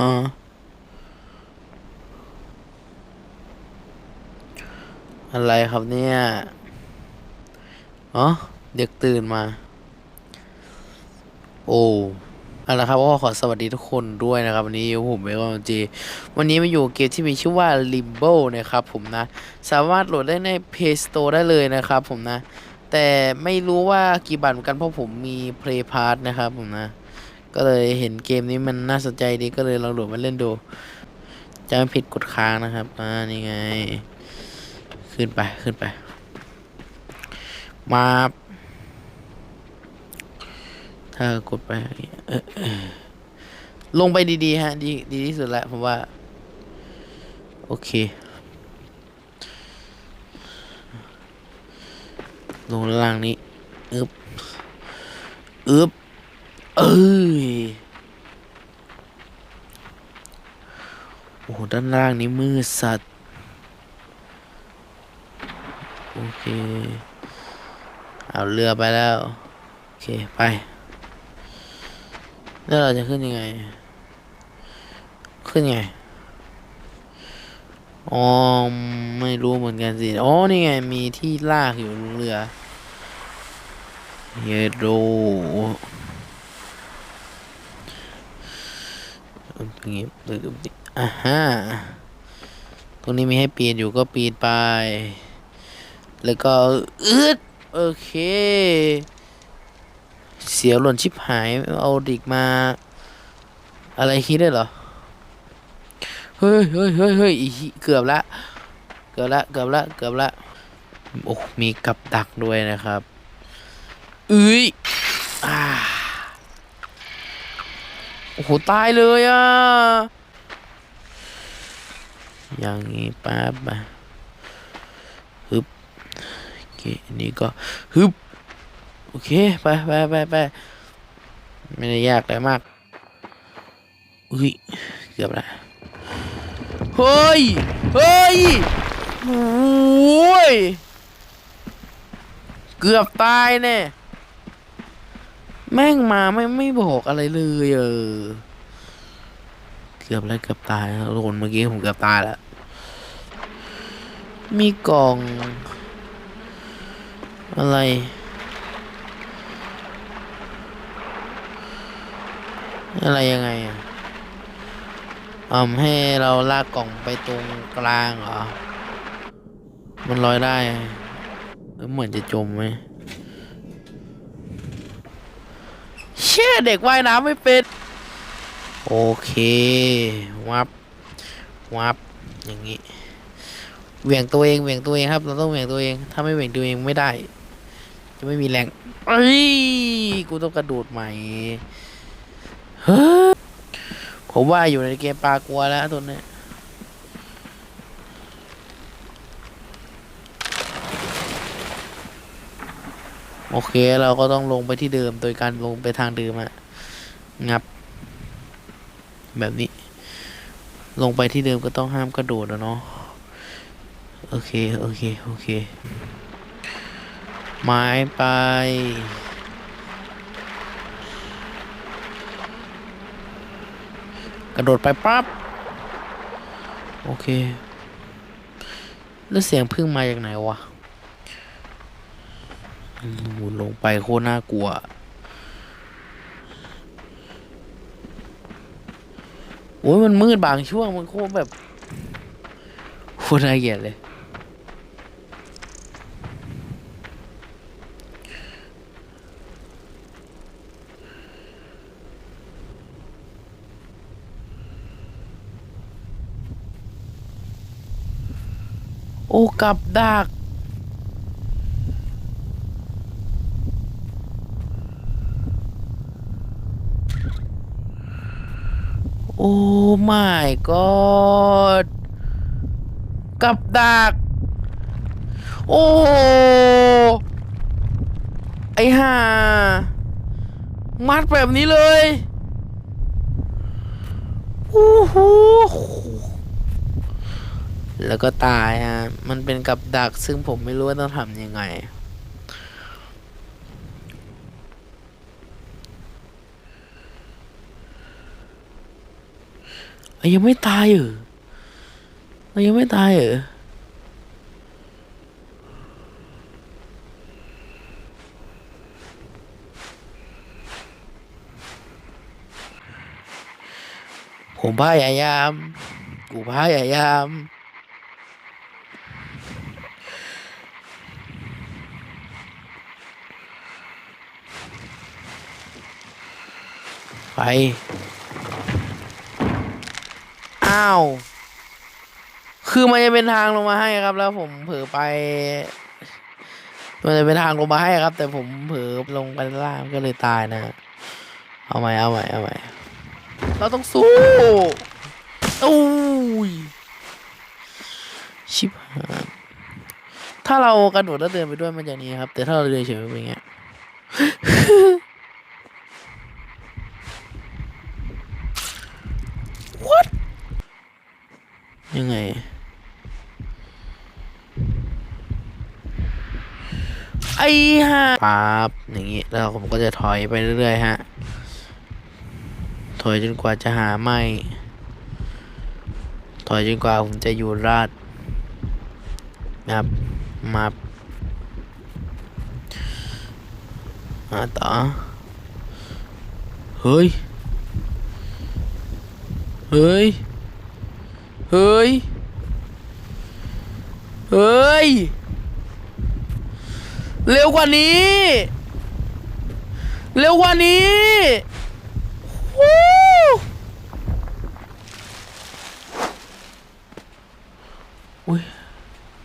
อ๋ออะไรครับเนี่ย อ๋อ เด็กตื่นมา โอ้เอาละครับก็ขอสวัสดีทุกคนด้วยนะครับ วันนี้อยู่ผมเบลจีวันนี้มาอยู่เกมที่มีชื่อว่า Limbo นะครับผมนะ สามารถโหลดได้ใน Play Store ได้เลยนะครับผมนะ แต่ไม่รู้ว่ากี่บาทเหมือนกันเพราะผมมี Play Pass นะครับผมนะ ก็เลยเห็นเกมนี้มันน่าสนใจดีก็เลยลองโหลดมาเล่นดูจะไม่ผิดกดค้างนะครับอ่านี่ไง ขึ้นไปขึ้นไป มาถ้ากดไปเออลงไปดีๆฮะ ดีดีที่สุดแล้วผมว่า โอเค ลงล่างนี้ อึบอึบ เอ้ย โอ้ด้านล่างนี้มืดสัตว์ โอเค เอาเรือไปแล้ว โอเค ไป แล้วเราจะขึ้นยังไง ขึ้นไง อ๋อ ไม่รู้เหมือนกันสิ อ๋อ นี่ไง มีที่ลากอยู่เรือ เยโด ตรงนี้ตรงนี้อ่าฮะตรงนี้มีให้ปีนอยู่ก็ปีนไป แล้วก็อึดโอเค เสียวหล่นชิบหายเอาดิกมา อะไรคิดได้เหรอ เฮ้ยเฮ้ยเฮ้ยเฮ้ยเกือบละ เกือบละ เกือบละ เกือบละ โอ้ มีกับดักด้วยนะครับ อุ้ยอ่า โอ้โห ตายเลยอะ อย่างงี้ป๊บมาฮึบโอเคอันนี้ก็ฮึบโอเค ไปไปไปไปไม่ได้ยากอะไรมากอุ้ย เกือบละเฮ้ย เฮ้ยโอ้ย เกือบตายแน่ แม่งมาไม่ไม่บอกอะไรเลยเออเกือบแล้วเกือบตายแล้วคนเมื่อกี้ผมเกือบตายแล้ว มีกล่อง อะไรอะไรยังไงอะอืมให้เราลากกล่องไปตรงกลางเหรอ มันลอยได้เออเหมือนจะจมไหม ชี่ยเด็กว่ายน้ำไม่เป็น โอเค วับ วับ อย่างนี้ เหวี่ยงตัวเอง เหวี่ยงตัวเองครับ เราต้องเหวี่ยงตัวเอง ถ้าไม่เหวี่ยงตัวเองไม่ได้ จะไม่มีแรง เอ้ย กูต้องกระโดดใหม่เฮ้ผมว่าอยู่ในเกมปลากลัวแล้วตัวเนี้ โอเคเราก็ต้องลงไปที่เดิมโดยการลงไปทางเดิมอะงับ แบบนี้ ลงไปที่เดิมก็ต้องห้ามกระโดดอะเนาะโอเค โอเค โอเค ไม้ไป กระโดดไปปั๊บ โอเค แล้วเสียงพึ่งมาจากไหนวะ หมุนลงไปโคตรน่ากลัว โอ้ยมันมืดบางช่วงมันโคตรแบบโคตรน่าเกลียดเลย โอ้กับดัก โอ้ my god กับดัก โอ้ ไอห่า มัดแบบนี้เลยโอ้โหแล้วก็ตายฮะ มันเป็นกับดักซึ่งผมไม่รู้ว่าต้องทำยังไง เรายังไม่ตายเหรอเรายังไม่ตายเหรอผมพยายาม กูพยายาม ไป อ้าว คือมันจะเป็นทางลงมาให้ครับ แล้วผมเผลอไป มันจะเป็นทางลงมาให้ครับ แต่ผมเผลอลงไปล่างก็เลยตายนะเอาใหม่เอาใหม่เอาใหม่เราต้องสู้อู้ยชิบหายถ้าเรากระโดดแล้วเดินไปด้วยมันจะนี้ครับ แต่ถ้าเราเดินเฉยๆเป็นอย่างเงี้ย ยังไง ไอ้ห่าปั๊บอย่างงี้ แล้วผมก็จะถอยไปเรื่อยๆฮะ ถอยจนกว่าจะหาไม่ ถอยจนกว่าผมจะอยู่ราดนะครับมามาต่อ เฮ้ย เฮ้ย เฮ้ย เฮ้ย เร็วกว่านี้ เร็วกว่านี้วู้อุ้ย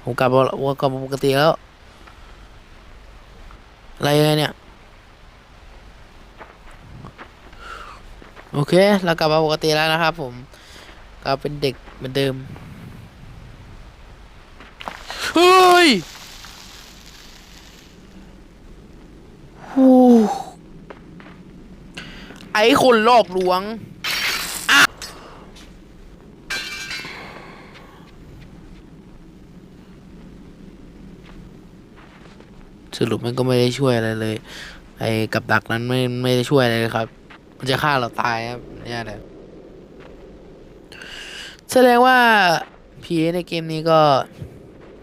ผมกลับมาว่ากลับมาปกติแล้ว อะไรเนี่ย โอเค เรากลับมาปกติแล้วนะครับผมกลับเป็นเด็ก เหมือนเดิม เฮ้ยฮู้ไอ้คนหลอกลวงอะสรุปมันก็ไม่ได้ช่วยอะไรเลย ไอ้กับดักนั้นไม่ไม่ได้ช่วยอะไรเลยครับ มันจะฆ่าเราตายครับเนี่ยแหละ แสดงว่าผีในเกมนี้ก็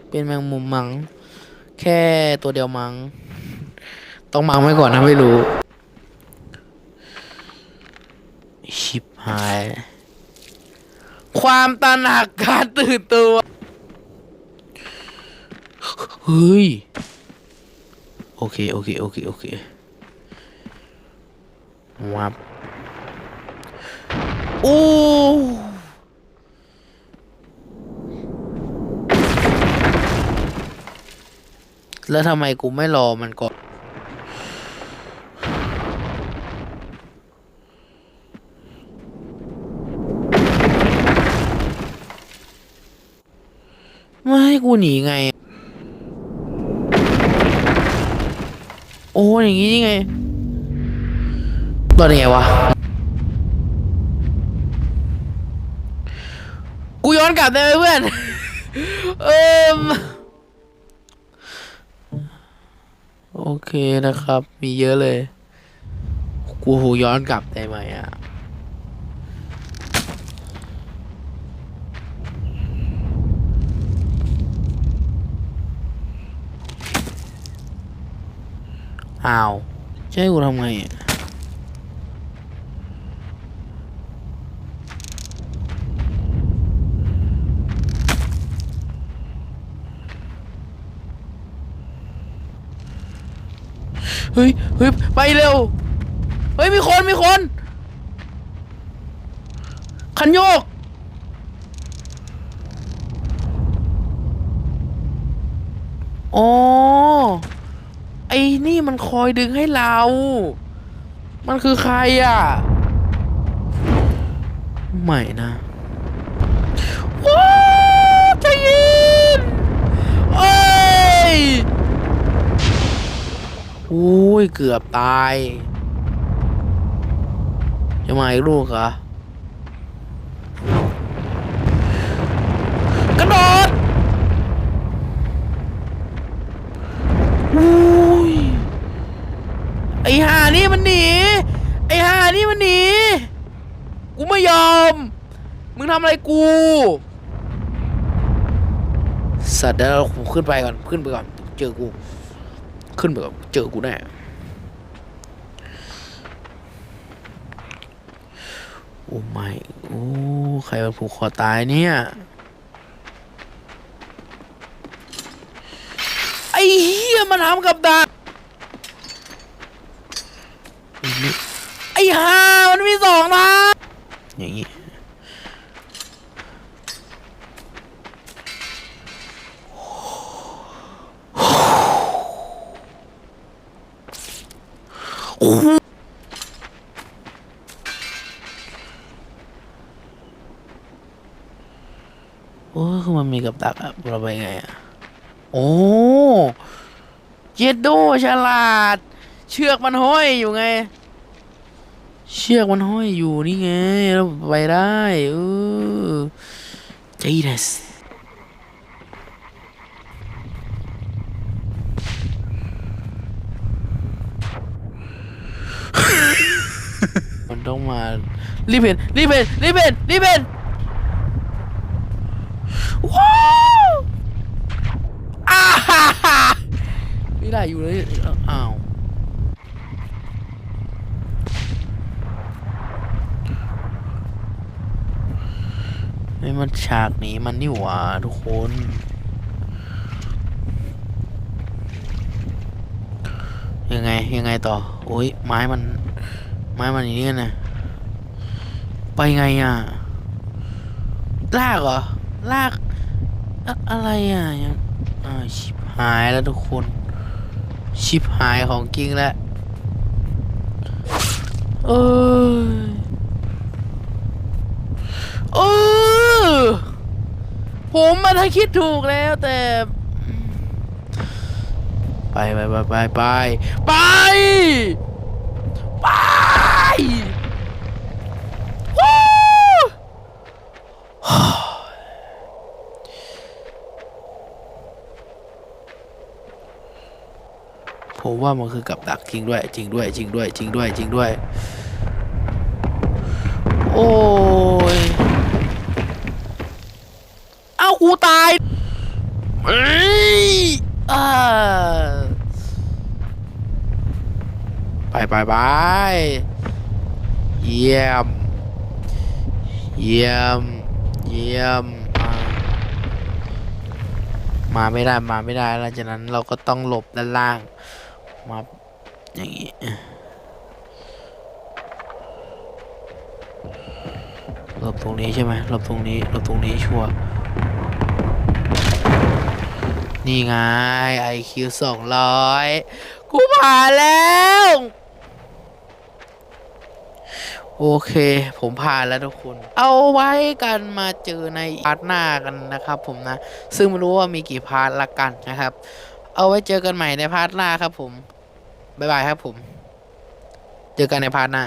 เป็นแมงมุมมัง แค่ตัวเดียวมัง ต้องมังไว้ก่อนนะไม่รู้ ชิบหาย ความตระหนักการตื่นตัว เฮ้ย โอเค โอเค โอเค โอเควับโอ้ แล้วทำไมกูไม่รอมันก่อนไม่ให้กูหนีไง โอ้อย่างงี้ยังไงตอนนี้ไงวะ กูย้อนกลับได้ไหมเพื่อน เอิม โอเคนะครับ มีเยอะเลย กูหูย้อนกลับได้ไหมอะ อ้าวใช่กูทำไงอะเฮ้ยเฮ้ยไปเร็ว เฮ้ยมีคนมีคน คันโยก อ๋อ ไอ้นี่มันคอยดึงให้เรา มันคือใครอะ ไม่นะว้าวใจเย็นเอ้ย อุ้ย เกือบตาย จะมาอีกลูกเหรอกระโดดอุ้ย ไอ้ห่านี่มันหนี ไอ้ห่านี่มันหนี กูไม่ยอม มึงทำอะไรกู สัตว์เดี๋ยวเราขึ้นไปก่อน ขึ้นไปก่อน เจอกู ขึ้นไปก่อนเจอกูแน่โอ้ไม่โอ้ใครมาผูกคอตายเนี่ย ไอ้เหี้ยมันทำกับดักไอ้ห่ามันมีสองทางอย่างงี้ โอ้โหโอ้คือมันมีกับดักอะเราไปไงอะโอ้เจ็ดโดฉลาด เชือกมันห้อยอยู่ไง เชือกมันห้อยอยู่นี่ไงเราไปได้เออเจเดส มารีบเห็นรีบเห็นรีบเห็นรีบเห็นว้าวอ้าฮ่าฮ่าไม่ได้อยู่เลยอ้าวไม่มันฉากหนี้มันนี่หว่าทุกคนยังไงยังไงต่อ โอ้ยไม้มัน ไม้มันอย่างนี้นะ ไปไงอะ ลากเหรอ ลาก อะไรอะยังชิบหายแล้วทุกคน ชิบหายของจริงแล้วเออเออผมมาถ้าคิดถูกแล้วแต่ ไปไปไปไปไปไปไปวู้ ผมว่ามันคือกับดักจริงด้วย จริงด้วย จริงด้วย จริงด้วย จริงด้วย โอ้ย เอ้ากูตายเฮ้ยอ่าไปไปไปเยี่ยม เยี่ยม เยี่ยม มาไม่ได้ มาไม่ได้หลังจากนั้นเราก็ต้องหลบด้านล่าง มาอย่างนี้หลบตรงนี้ใช่ไหมหลบตรงนี้หลบตรงนี้ชัวร์นี่ไง IQ สองร้อยกูผ่านแล้ว โอเค ผมผ่านแล้วทุกคน เอาไว้กันมาเจอในพาร์ทหน้ากันนะครับผมนะ ซึ่งไม่รู้ว่ามีกี่พาร์ทละกันนะครับ เอาไว้เจอกันใหม่ในพาร์ทหน้าครับผม บ๊ายบายครับผม เจอกันในพาร์ทหน้า